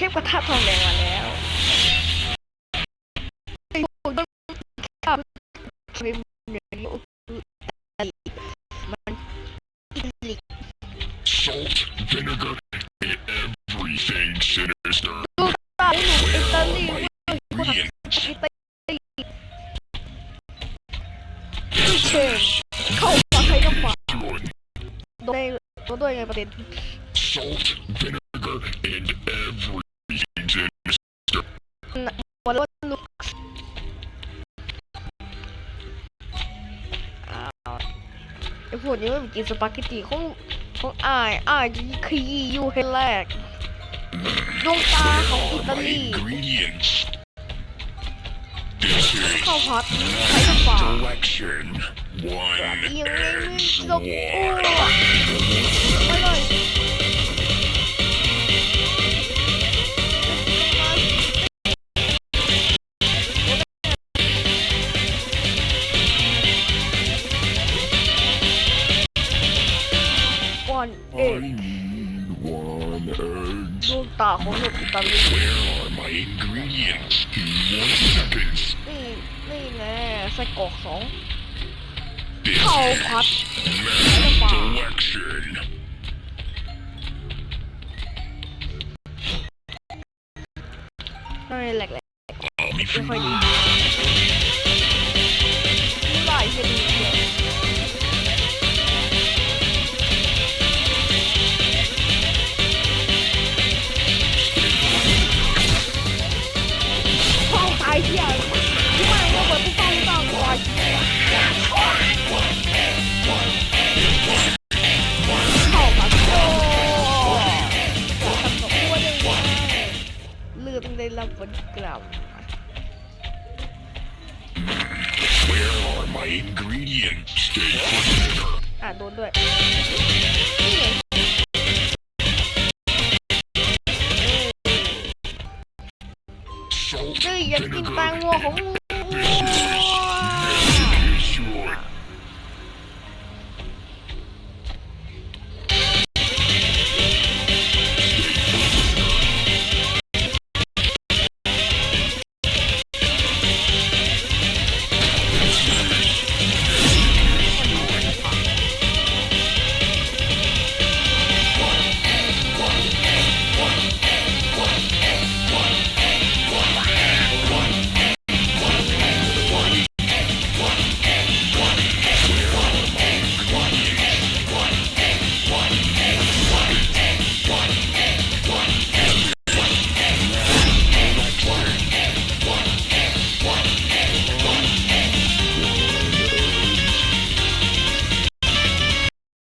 ชฟกระทะทองแดงมาแล้วไอ้พวกนั้นข้าวครีมเนื้อมัน Salt, vinegar, everything sinister. ดูตาหนูอิตาลีคนอิตาลีเชฟเข้ามาใครก็ฝา Doing โดยตัวด้วยไงประเด็น salt, vinegar, ไอ้พวกนี้มันกินสปาเกตตีของของอายอายจะขยี้อยู่ให้แรกดวงตาของอิตา My ลี ingredients. This ข้าว is ผัดไข่ฝา direction. One ยังไง and ไม่จบอ้ว one. I need one egg. ดวงตาของหนุ่มอิตาลี Where are my ingredients? In one seconds. นี่นี่แน่ไส้กรอกสอง This Cow is pot. mass direction. ไม่แหลกแหลก I'll be ไม่ค่อยดี องได้รับผลกลับ Where are my ingredients stay for dinner อะโดนด้วยเฮ้ยอยากกินปลางัวของมึง